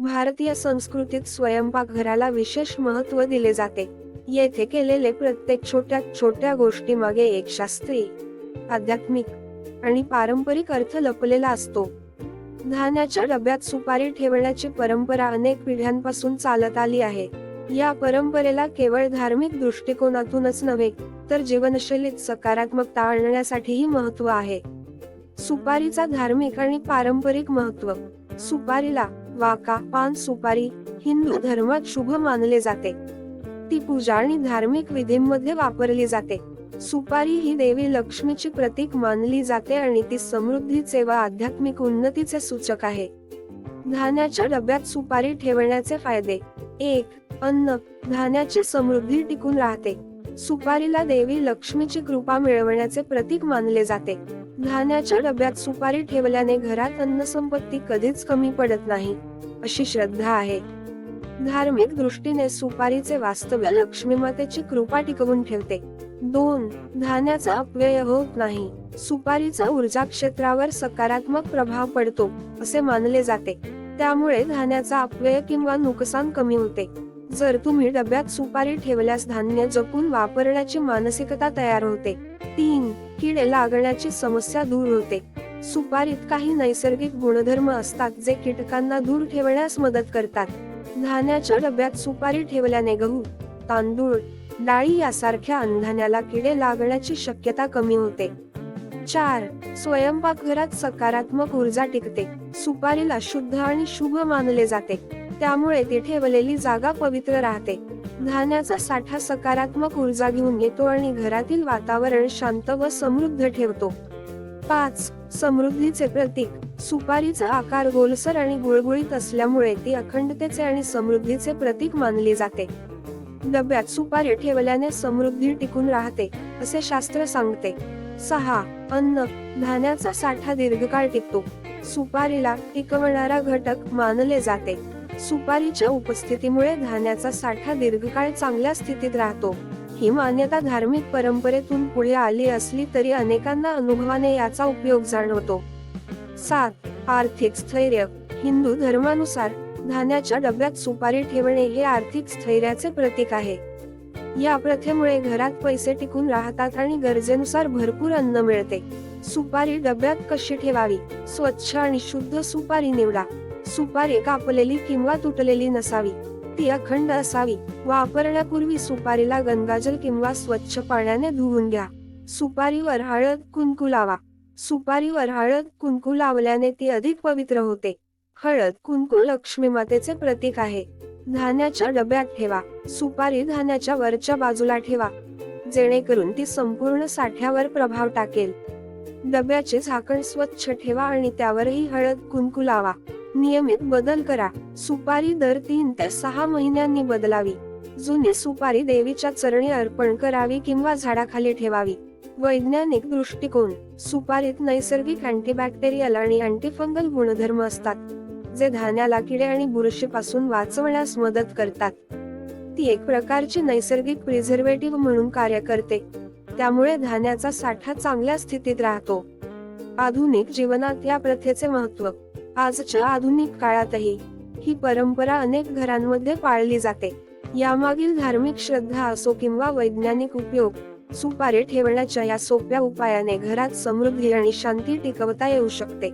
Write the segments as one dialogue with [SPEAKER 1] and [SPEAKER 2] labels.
[SPEAKER 1] भारतीय संस्कृतीत स्वयंपाकघराला विशेष महत्त्व दिले जाते. येथे केलेले प्रत्येक छोट्या छोट्या गोष्टीमागे एक शास्त्रीय आध्यात्मिक आणि पारंपरिक अर्थ लपलेला असतो. धान्याच्या डब्यात सुपारी ठेवण्याची परंपरा अनेक पिढ्यांपासून चालत आली आहे. या परंपरेला केवळ धार्मिक दृष्टिकोनातूनच नव्हे तर जीवनशैलीत सकारात्मकता आणण्यासाठीही महत्त्व आहे. सुपारीचा धार्मिक आणि पारंपरिक महत्त्व. सुपारीला वाका पान सुपारी हिंदू धर्मात शुभ मानले जाते. ती पूजा आणि धार्मिक विधींमध्ये वापरली जाते. सुपारी ही देवी लक्ष्मीची प्रतीक मानली जाते आणि ती समृद्धीचे व आध्यात्मिक उन्नतीचे सूचक आहे. धान्याच्या डब्यात सुपारी ठेवण्याचे फायदे. एक अन्न. धान्याची समृद्धी टिकून राहते. सुपारीला देवी लक्ष्मीची कृपा मिळवण्याचे प्रतीक मानले जाते. धान्याच्या डब्यात सुपारी ठेवल्याने घरात अन्न संपत्ती कधीच कमी पडत नाही अशी श्रद्धा आहे. धार्मिक दृष्टीने सुपारीचे वास्तव्य लक्ष्मी मातेची कृपा टिकवून ठेवते. दोन धान्याचा अपव्यय होत नाही. सुपारीचा ऊर्जा क्षेत्रावर सकारात्मक प्रभाव पडतो असे मानले जाते. त्यामुळे धान्याचा अपव्यय किंवा नुकसान कमी होते. जर तुम्ही डब्यात सुपारी ठेवल्यास धान्य जपून वापरण्याची मानसिकता तयार होते. तीन किडे लागण्याची समस्या दूर होते. सुपारीत काही नैसर्गिक गुणधर्म असतात जे कीटकांना दूर ठेवण्यास मदत करतात. धान्याच्या डब्यात सुपारी ठेवल्याने गहू तांदूळ डाळी यासारख्या अन्नधान्याला किडे लागण्याची शक्यता कमी होते. चार स्वयंपाकघरात सकारात्मक ऊर्जा टिकते. सुपारीला शुद्ध आणि शुभ मानले जाते. त्यामुळे ती ठेवलेली जागा पवित्र राहते. धान्याचा साठा सकारात्मक ऊर्जा घेऊन येतो आणि घरातील वातावरण शांत व समृद्ध ठेवतो. पाच समृद्धीचे प्रतीक. सुपारीचा आकार गोलसर आणि गुळगुळीत असल्यामुळे ती अखंडतेचे आणि समृद्धीचे प्रतीक मानली जाते. डब्यात सुपारी ठेवल्याने समृद्धी टिकून राहते असे शास्त्र सांगते. सहा अन्न. धान्याचा साठा दीर्घकाळ टिकतो. सुपारीला टिकवणारा घटक मानले जाते. सुपारीच्या उपस्थितीमुळे धान्याचा साठा दीर्घकाळ चांगल्या स्थितीत राहतो. ही मान्यता धार्मिक परंपरेतून पुढे आली असली तरी अनेकांना अनुभवाने याचा उपयोग जाणवतो. सात आर्थिक स्थैर्य. हिंदू धर्मानुसार धान्याच्या डब्यात सुपारी ठेवणे हे आर्थिक स्थैर्याचे प्रतीक आहे. या प्रथेमुळे घरात पैसे टिकून राहतात आणि गरजेनुसार भरपूर अन्न मिळते. सुपारी डब्यात कशी ठेवावी? स्वच्छ आणि शुद्ध सुपारी निवडा. सुपारी कापलेली किंवा तुटलेली नसावी. ती अखंड असावी. वापरण्यापूर्वी सुपारीला गंगाजल किंवा स्वच्छ पाण्याने धुवून घ्या. सुपारीवर हळद कुंकू लावा. सुपारीवर हळद कुंकू लावल्याने ती अधिक पवित्र होते. हळद कुंकू लक्ष्मी मातेचे प्रतीक आहे. धान्याच्या डब्यात ठेवा. सुपारी धान्याच्या वरच्या बाजूला ठेवा. जेणेकरून ती संपूर्ण साठ्यावर प्रभाव टाकेल. डब्याचे झाकण स्वच्छ ठेवा आणि त्यावरही हळद कुंकू लावा नियमित बदल करा. सुपारी दर तीन ते सहा महिन्यांनी बदलावी. जुनी सुपारी देवीच्या चरणी अर्पण करावी किंवा झाडाखाली ठेवावी. वैज्ञानिक दृष्टिकोन सुपारीत नैसर्गिक अँटीबॅक्टेरियल आणि अँटीफंगल गुणधर्म असतात जे धान्याला किडे आणि बुरशीपासून वाचवण्यास मदत करतात. ती एक प्रकारची नैसर्गिक प्रिझर्वेटिव्ह म्हणून कार्य करते. त्यामुळे धान्याचा साठा चांगल्या स्थितीत राहतो. आधुनिक जीवनात या प्रथेचे महत्त्व आजच्या आधुनिक काळातही ही परंपरा अनेक घरांमध्ये पाळली जाते. यामागील धार्मिक श्रद्धा असो किंवा वैज्ञानिक उपयोग सुपारी ठेवण्याच्या या सोप्या उपायाने घरात समृद्धी आणि शांती टिकवता येऊ शकते.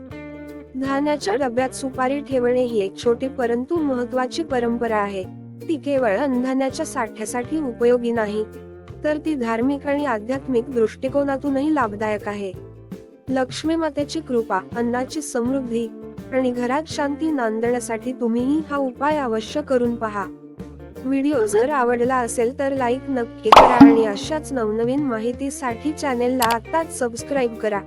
[SPEAKER 1] धान्याच्या डब्यात सुपारी ठेवणे ही एक छोटी परंतु महत्वाची परंपरा आहे. ती केवळ अन्नधान्याच्या साठ्यासाठी उपयोगी नाही. तर ती धार्मिक आणि आध्यात्मिक दृष्टिकोनातूनही लाभदायक आहे. लक्ष्मी मातेची कृपा अन्नाची समृद्धी आणि घरात शांती नांदण्यासाठी तुम्हीही हा उपाय अवश्य करून पहा. व्हिडिओ जर आवडला असेल तर लाईक नक्की करा आणि अशाच नवनवीन माहितीसाठी चॅनेलला आताच सबस्क्राईब करा.